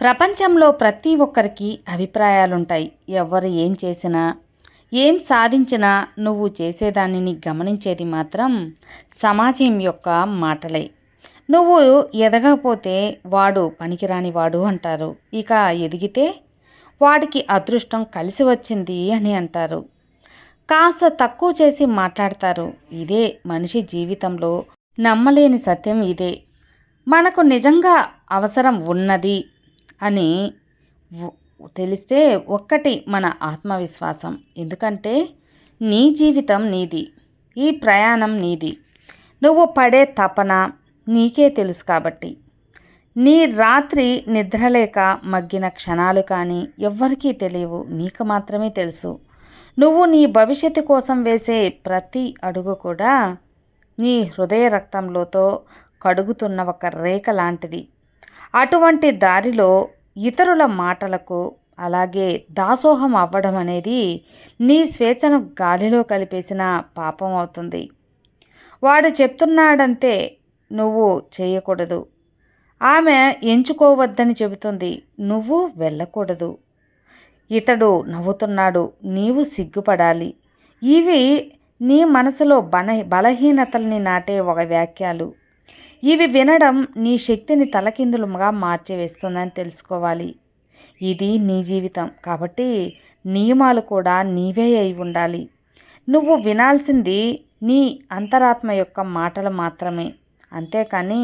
ప్రపంచంలో ప్రతి ఒక్కరికి అభిప్రాయాలుంటాయి. ఎవరు ఏం చేసినా ఏం సాధించినా నువ్వు చేసేదానిని గమనించేది మాత్రం సమాజం యొక్క మాటలే. నువ్వు ఎదగకపోతే వాడు పనికిరాని వాడు అంటారు. ఇక ఎదిగితే వాడికి అదృష్టం కలిసి వచ్చింది అని అంటారు. కాస్త తక్కువ చేసి మాట్లాడతారు. ఇదే మనిషి జీవితంలో నమ్మలేని సత్యం ఇదే. మనకు నిజంగా అవసరం ఉన్నది అని తెలిస్తే ఒక్కటి మన ఆత్మవిశ్వాసం. ఎందుకంటే నీ జీవితం నీది ఈ ప్రయాణం నీది. నువ్వు పడే తపన నీకే తెలుసు కాబట్టి. నీ రాత్రి నిద్రలేక మగ్గిన క్షణాలు కానీ ఎవ్వరికీ తెలియవు నీకు మాత్రమే తెలుసు. నువ్వు నీ భవిష్యత్తు కోసం వేసే ప్రతి అడుగు కూడా నీ హృదయ రక్తంలోతో కడుగుతున్న ఒక రేఖ లాంటిది. అటువంటి దారిలో ఇతరుల మాటలకు అలాగే దాసోహం అవ్వడం అనేది నీ స్వేచ్ఛను గాలిలో కలిపేసిన పాపం అవుతుంది. వాడు చెప్తున్నాడంతే నువ్వు చేయకూడదు. ఆమె ఎంచుకోవద్దని చెబుతుంది. నువ్వు వెళ్ళకూడదు. ఇతడు నవ్వుతున్నాడు. నీవు సిగ్గుపడాలి. ఇవి నీ మనసులో బల బలహీనతల్ని నాటే ఒక వ్యాఖ్యలు. ఇవి వినడం నీ శక్తిని తలకిందులుగా మార్చివేస్తుందని తెలుసుకోవాలి. ఇది నీ జీవితం కాబట్టి నియమాలు కూడా నీవే అయి ఉండాలి. నువ్వు వినాల్సింది నీ అంతరాత్మ యొక్క మాటలు మాత్రమే. అంతేకాని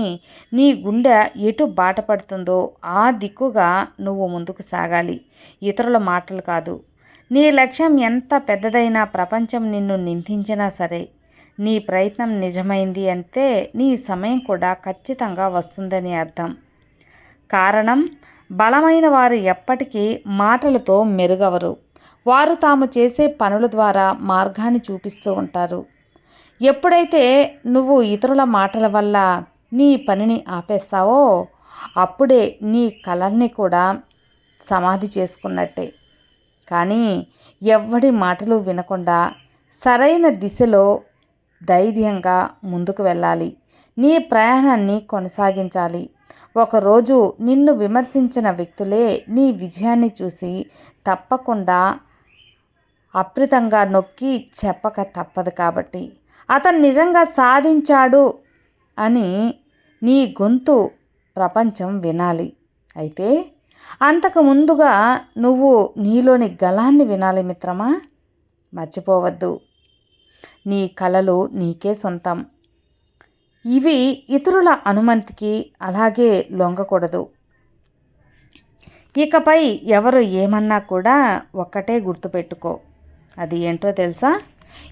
నీ గుండె ఎటు బాట పడుతుందో ఆ దిక్కుగా నువ్వు ముందుకు సాగాలి. ఇతరుల మాటలు కాదు. నీ లక్ష్యం ఎంత పెద్దదైనా ప్రపంచం నిన్ను నిందించినా సరే నీ ప్రయత్నం నిజమైంది అంటే నీ సమయం కూడా ఖచ్చితంగా వస్తుందని అర్థం. కారణం బలమైన వారు ఎప్పటికీ మాటలతో మెరుగవరు. వారు తాము చేసే పనుల ద్వారా మార్గాన్ని చూపిస్తూ ఉంటారు. ఎప్పుడైతే నువ్వు ఇతరుల మాటల వల్ల నీ పనిని ఆపేస్తావో అప్పుడే నీ కలల్ని కూడా సమాధి చేసుకున్నట్టే. కానీ ఎవ్వడి మాటలు వినకుండా సరైన దిశలో ధైర్యంగా ముందుకు వెళ్ళాలి. నీ ప్రయాణాన్ని కొనసాగించాలి. ఒకరోజు నిన్ను విమర్శించిన వ్యక్తులే నీ విజయాన్ని చూసి తప్పకుండా అప్రితంగా నొక్కి చెప్పక తప్పదు కాబట్టి. అతను నిజంగా సాధించాడు అని నీ గొంతు ప్రపంచం వినాలి. అయితే అంతకు ముందుగా నువ్వు నీలోని గలాన్ని వినాలి మిత్రమా? మర్చిపోవద్దు. నీ కలలు నీకే సొంతం. ఇవి ఇతరుల అనుమతికి అలాగే లొంగకూడదు. ఇకపై ఎవరు ఏమన్నా కూడా ఒక్కటే గుర్తుపెట్టుకో. అది ఏంటో తెలుసా?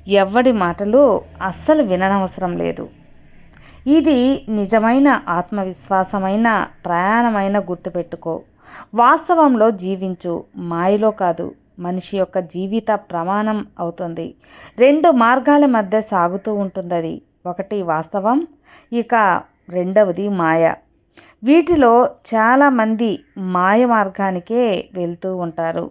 ఎవ్వడి మాటలు అస్సలు విననవసరం లేదు. ఇది నిజమైన ఆత్మవిశ్వాసమైన ప్రయాణమైన గుర్తుపెట్టుకో. వాస్తవంలో జీవించు. మాయలో కాదు. మనిషి యొక్క జీవిత ప్రమాణం అవుతుంది. రెండు మార్గాల మధ్య సాగుతూ ఉంటుంది అది ఒకటి వాస్తవం ఇక రెండవది మాయ. వీటిలో చాలామంది మాయ మార్గానికే వెళ్తూ ఉంటారు.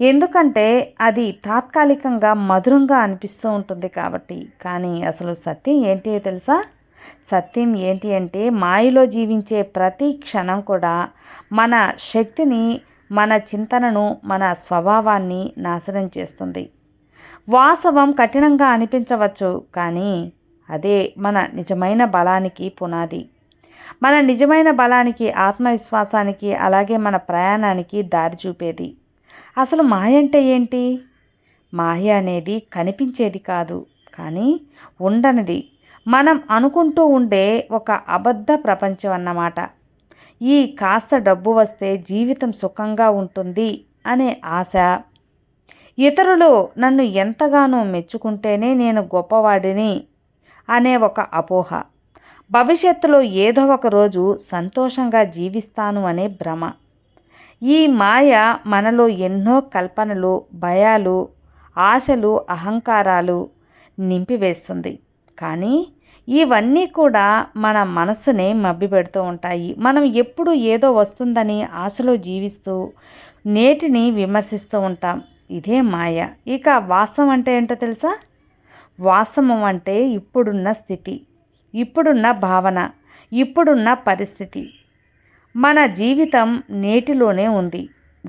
ఎందుకంటే అది తాత్కాలికంగా మధురంగా అనిపిస్తూ ఉంటుంది కాబట్టి. కానీ అసలు సత్యం ఏంటి తెలుసా? సత్యం ఏంటి అంటే మాయలో జీవించే ప్రతి క్షణం కూడా మన శక్తిని మన చింతనను మన స్వభావాన్ని నాశనం చేస్తుంది. వాస్తవం కఠినంగా అనిపించవచ్చు కానీ అదే మన నిజమైన బలానికి పునాది. మన నిజమైన బలానికి ఆత్మవిశ్వాసానికి అలాగే మన ప్రయాణానికి దారి చూపేది. అసలు మాయ అంటే ఏంటి? మాయ అనేది కనిపించేది కాదు కానీ ఉండనిది. మనం అనుకుంటూ ఉండే ఒక అబద్ధ ప్రపంచం అన్నమాట. ఈ కాస్త డబ్బు వస్తే జీవితం సుఖంగా ఉంటుంది అనే ఆశ. ఇతరులు నన్ను ఎంతగానో మెచ్చుకుంటేనే నేను గొప్పవాడిని అనే ఒక అపోహ. భవిష్యత్తులో ఏదో ఒక రోజు సంతోషంగా జీవిస్తాను అనే భ్రమ. ఈ మాయ మనలో ఎన్నో కల్పనలు భయాలు ఆశలు అహంకారాలు నింపివేస్తుంది. కానీ ఇవన్నీ కూడా మన మనసుని మభ్యపెడుతూ ఉంటాయి. మనం ఎప్పుడు ఏదో వస్తుందని ఆశలో జీవిస్తూ నేటిని విమర్శిస్తూ ఉంటాం. ఇదే మాయ. ఇక వాస్తవం అంటే ఏంటో తెలుసా? వాస్తవం అంటే ఇప్పుడున్న స్థితి ఇప్పుడున్న భావన ఇప్పుడున్న పరిస్థితి. మన జీవితం నేటిలోనే ఉంది.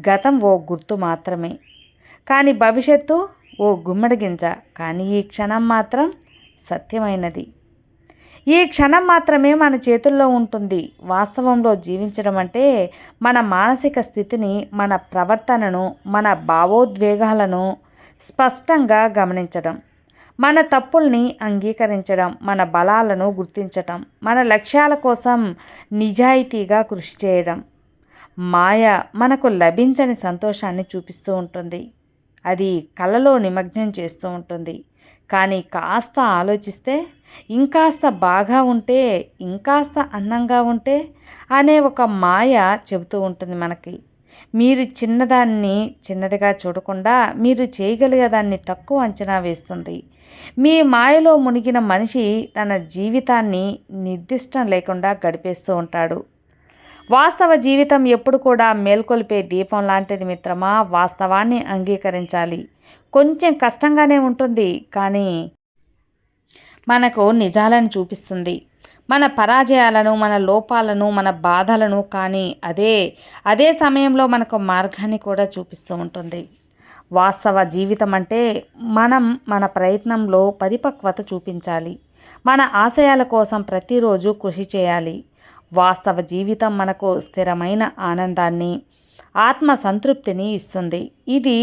గతం ఓ గుర్తు మాత్రమే. కానీ భవిష్యత్తు ఓ గుమ్మడి గింజ. కానీ ఈ క్షణం మాత్రం సత్యమైనది. ఈ క్షణం మాత్రమే మన చేతుల్లో ఉంటుంది. వాస్తవంలో జీవించడం అంటే మన మానసిక స్థితిని మన ప్రవర్తనను మన భావోద్వేగాలను స్పష్టంగా గమనించడం. మన తప్పుల్ని అంగీకరించడం మన బలాలను గుర్తించటం మన లక్ష్యాల కోసం నిజాయితీగా కృషి చేయడం. మాయ మనకు లభించని సంతోషాన్ని చూపిస్తూ ఉంటుంది. అది కలలో నిమగ్నం చేస్తూ ఉంటుంది. కానీ కాస్త ఆలోచిస్తే ఇంకాస్త బాగా ఉంటే ఇంకాస్త అందంగా ఉంటే అనే ఒక మాయ చెబుతూ ఉంటుంది మనకి. మీరు చిన్నదాన్ని చిన్నదిగా చూడకుండా మీరు చేయగలిగే దాన్ని తక్కువ అంచనా వేస్తుంది. మీ మాయలో మునిగిన మనిషి తన జీవితాన్ని నిర్దిష్టం లేకుండా గడిపేస్తూ ఉంటాడు. వాస్తవ జీవితం ఎప్పుడు కూడా మేల్కొల్పే దీపం లాంటిది మిత్రమా? వాస్తవాన్ని అంగీకరించాలి. కొంచెం కష్టంగానే ఉంటుంది కానీ మనకు నిజాలను చూపిస్తుంది. మన పరాజయాలను మన లోపాలను మన బాధలను కానీ అదే అదే సమయంలో మనకు మార్గాన్ని కూడా చూపిస్తూ ఉంటుంది. వాస్తవ జీవితం అంటే మనం మన ప్రయత్నంలో పరిపక్వత చూపించాలి. మన ఆశయాల కోసం ప్రతిరోజు కృషి చేయాలి. వాస్తవ జీవితం మనకు స్థిరమైన ఆనందాన్ని ఆత్మ సంతృప్తిని ఇస్తుంది. ఇది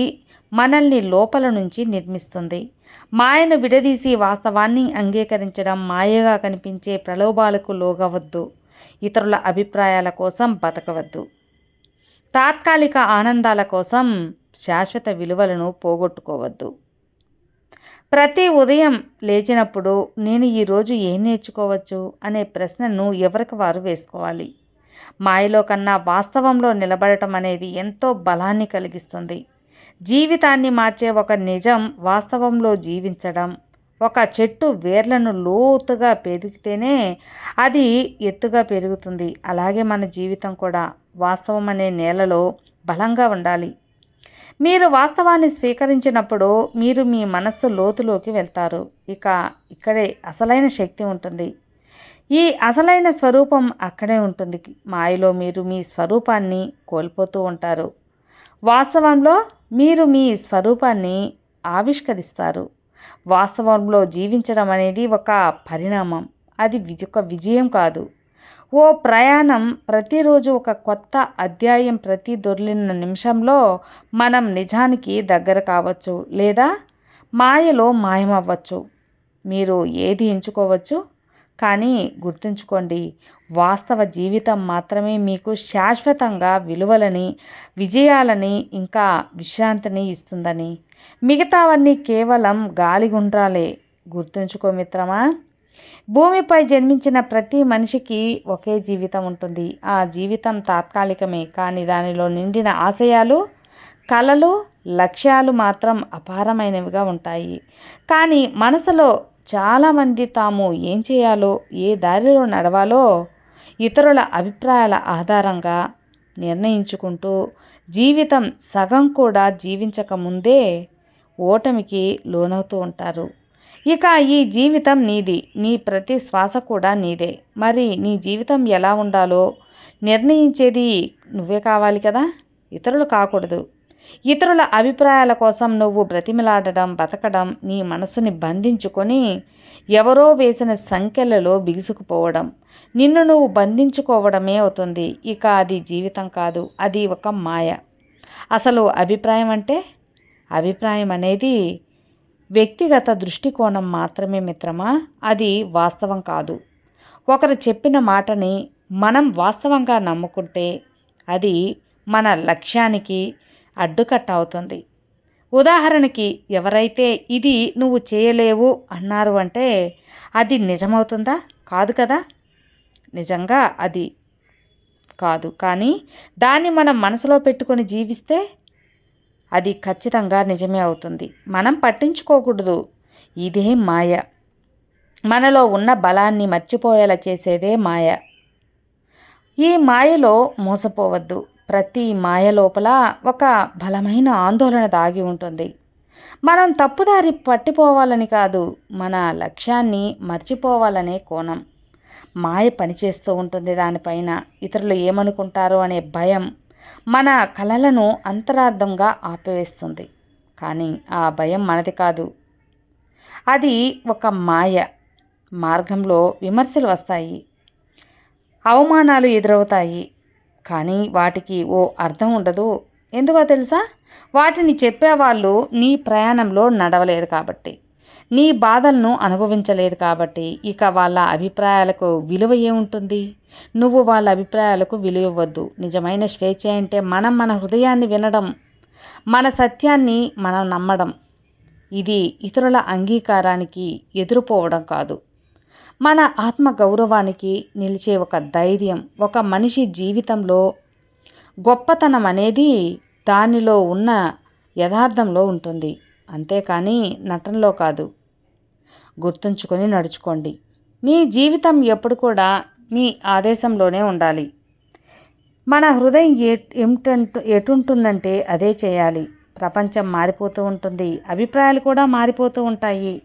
మనల్ని లోపల నుంచి నిర్మిస్తుంది. మాయను విడదీసి వాస్తవాన్ని అంగీకరించడం మాయగా కనిపించే ప్రలోభాలకు లోగవద్దు. ఇతరుల అభిప్రాయాల కోసం బతకవద్దు. తాత్కాలిక ఆనందాల కోసం శాశ్వత విలువలను పోగొట్టుకోవద్దు. ప్రతి ఉదయం లేచినప్పుడు నేను ఈరోజు ఏం నేర్చుకోవచ్చు అనే ప్రశ్నను ఎవరికి వారు వేసుకోవాలి? మాయలో కన్నా వాస్తవంలో నిలబడటం అనేది ఎంతో బలాన్ని కలిగిస్తుంది. జీవితాన్ని మార్చే ఒక నిజం వాస్తవంలో జీవించడం. ఒక చెట్టు వేర్లను లోతుగా పెరిగితేనే అది ఎత్తుగా పెరుగుతుంది. అలాగే మన జీవితం కూడా వాస్తవం అనే నేలలో బలంగా ఉండాలి. మీరు వాస్తవాన్ని స్వీకరించినప్పుడు మీరు మీ మనస్సు లోతులోకి వెళ్తారు. ఇక ఇక్కడే అసలైన శక్తి ఉంటుంది. ఈ అసలైన స్వరూపం అక్కడే ఉంటుంది. మాయలో మీరు మీ స్వరూపాన్ని కోల్పోతూ ఉంటారు. వాస్తవంలో మీరు మీ స్వరూపాన్ని ఆవిష్కరిస్తారు. వాస్తవంలో జీవించడం అనేది ఒక పరిణామం. అది ఒక విజయం కాదు. ఓ ప్రయాణం ప్రతిరోజు ఒక కొత్త అధ్యాయం ప్రతి దొర్లిన నిమిషంలో మనం నిజానికి దగ్గర కావచ్చు లేదా మాయలో మాయమవ్వచ్చు. మీరు ఏది ఎంచుకోవచ్చు? కానీ గుర్తుంచుకోండి వాస్తవ జీవితం మాత్రమే మీకు శాశ్వతంగా విలువలని విజయాలని ఇంకా విశ్రాంతిని ఇస్తుందని. మిగతావన్నీ కేవలం గాలిగుండ్రాలే. గుర్తుంచుకో మిత్రమా భూమిపై జన్మించిన ప్రతి మనిషికి ఒకే జీవితం ఉంటుంది. ఆ జీవితం తాత్కాలికమే కానీ దానిలో నిండిన ఆశయాలు కళలు లక్ష్యాలు మాత్రం అపారమైనవిగా ఉంటాయి. కానీ మనసులో చాలామంది తాము ఏం చేయాలో ఏ దారిలో నడవాలో ఇతరుల అభిప్రాయాల ఆధారంగా నిర్ణయించుకుంటూ జీవితం సగం కూడా జీవించకముందే ఓటమికి లోనవుతూ ఉంటారు. ఇక ఈ జీవితం నీది. నీ ప్రతి శ్వాస కూడా నీదే. మరి నీ జీవితం ఎలా ఉండాలో నిర్ణయించేది నువ్వే కావాలి కదా? ఇతరులు కాకూడదు. ఇతరుల అభిప్రాయాల కోసం నువ్వు బ్రతిమిలాడడం బతకడం నీ మనసుని బంధించుకొని ఎవరో వేసిన సంఖ్యలలో బిగుసుకుపోవడం. నిన్ను నువ్వు బంధించుకోవడమే అవుతుంది. ఇక అది జీవితం కాదు. అది ఒక మాయ. అసలు అభిప్రాయం అంటే? అభిప్రాయం అనేది వ్యక్తిగత దృష్టికోణం మాత్రమే మిత్రమా? అది వాస్తవం కాదు. ఒకరు చెప్పిన మాటని మనం వాస్తవంగా నమ్ముకుంటే అది మన లక్ష్యానికి అడ్డుకట్ట అవుతుంది. ఉదాహరణకి ఎవరైతే ఇది నువ్వు చేయలేవు అన్నారు అంటే అది నిజమవుతుందా? కాదు కదా? నిజంగా అది కాదు. కానీ దాన్ని మనం మనసులో పెట్టుకొని జీవిస్తే అది ఖచ్చితంగా నిజమే అవుతుంది. మనం పట్టించుకోకూడదు. ఇదే మాయ. మనలో ఉన్న బలాన్ని మర్చిపోయేలా చేసేదే మాయ. ఈ మాయలో మోసపోవద్దు. ప్రతి మాయ లోపల ఒక బలమైన ఆందోళన దాగి ఉంటుంది. మనం తప్పుదారి పట్టిపోవాలని కాదు మన లక్ష్యాన్ని మర్చిపోవాలనే కోణం. మాయ పనిచేస్తూ ఉంటుంది దానిపైన. ఇతరులు ఏమనుకుంటారు అనే భయం మన కలలను అంతరార్థంగా ఆపివేస్తుంది. కానీ ఆ భయం మనది కాదు. అది ఒక మాయ మార్గంలో విమర్శలు వస్తాయి. అవమానాలు ఎదురవుతాయి. కానీ వాటికి ఓ అర్థం ఉండదు. ఎందుకో తెలుసా? వాటిని చెప్పేవాళ్ళు నీ ప్రయాణంలో నడవలేరు కాబట్టి నీ బాధలను అనుభవించలేదు కాబట్టి ఇక వాళ్ళ అభిప్రాయాలకు విలువ ఏముంటుంది? నువ్వు వాళ్ళ అభిప్రాయాలకు విలువ ఇవ్వద్దు. నిజమైన స్వేచ్ఛ అంటే మనం మన హృదయాన్ని వినడం మన సత్యాన్ని మనం నమ్మడం. ఇది ఇతరుల అంగీకారానికి ఎదురుపోవడం కాదు. మన ఆత్మ గౌరవానికి నిలిచే ఒక ధైర్యం ఒక మనిషి జీవితంలో గొప్పతనం అనేది దానిలో ఉన్న యథార్థంలో ఉంటుంది. అంతేకాని నటనలో కాదు. గుర్తుంచుకొని నడుచుకోండి. మీ జీవితం ఎప్పుడు కూడా మీ ఆదేశంలోనే ఉండాలి. మన హృదయం ఏ ఏమిటంటు ఎటుంటుందంటే అదే చేయాలి. ప్రపంచం మారిపోతూ ఉంటుంది. అభిప్రాయాలు కూడా మారిపోతూ ఉంటాయి.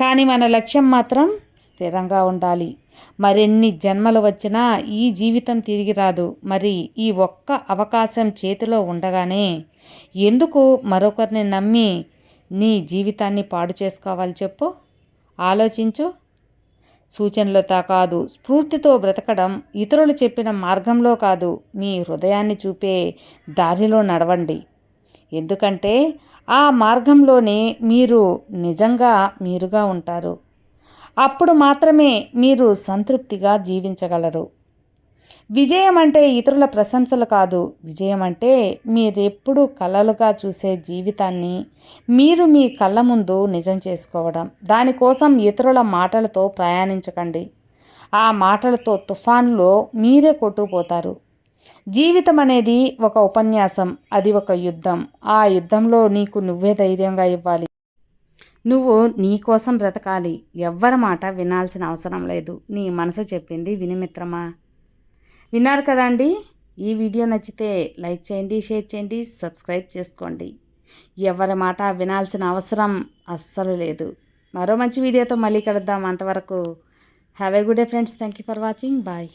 కానీ మన లక్ష్యం మాత్రం స్థిరంగా ఉండాలి. మరెన్ని జన్మలు వచ్చినా ఈ జీవితం తిరిగి రాదు. మరి ఈ ఒక్క అవకాశం చేతిలో ఉండగానే ఎందుకు మరొకరిని నమ్మి నీ జీవితాన్ని పాడు చేసుకోవాలి చెప్పు? ఆలోచించు. సూచనలతో కాదు. స్ఫూర్తితో బ్రతకడం ఇతరులు చెప్పిన మార్గంలో కాదు. మీ హృదయాన్ని చూపే దారిలో నడవండి. ఎందుకంటే ఆ మార్గంలోనే మీరు నిజంగా మీరుగా ఉంటారు. అప్పుడు మాత్రమే మీరు సంతృప్తిగా జీవించగలరు. విజయం అంటే ఇతరుల ప్రశంసలు కాదు. విజయం అంటే మీరెప్పుడు కలలుగా చూసే జీవితాన్ని మీరు మీ కళ్ళ ముందు నిజం చేసుకోవడం. దానికోసం ఇతరుల మాటలతో ప్రయాణించకండి. ఆ మాటలతో తుఫాన్లో మీరే కొట్టుకుపోతారు. జీవితం అనేది ఒక ఉపన్యాసం అది ఒక యుద్ధం. ఆ యుద్ధంలో నీకు నువ్వే ధైర్యంగా ఇవ్వాలి. నువ్వు నీ కోసం బ్రతకాలి. ఎవ్వరి మాట వినాల్సిన అవసరం లేదు. నీ మనసు చెప్పింది వినిమిత్రమా? విన్నారు కదండి ఈ వీడియో నచ్చితే లైక్ చేయండి షేర్ చేయండి సబ్స్క్రైబ్ చేసుకోండి. ఎవరి మాట వినాల్సిన అవసరం అస్సలు లేదు. మరో మంచి వీడియోతో మళ్ళీ కలుద్దాం అంతవరకు. Have a good day friends thank you for watching bye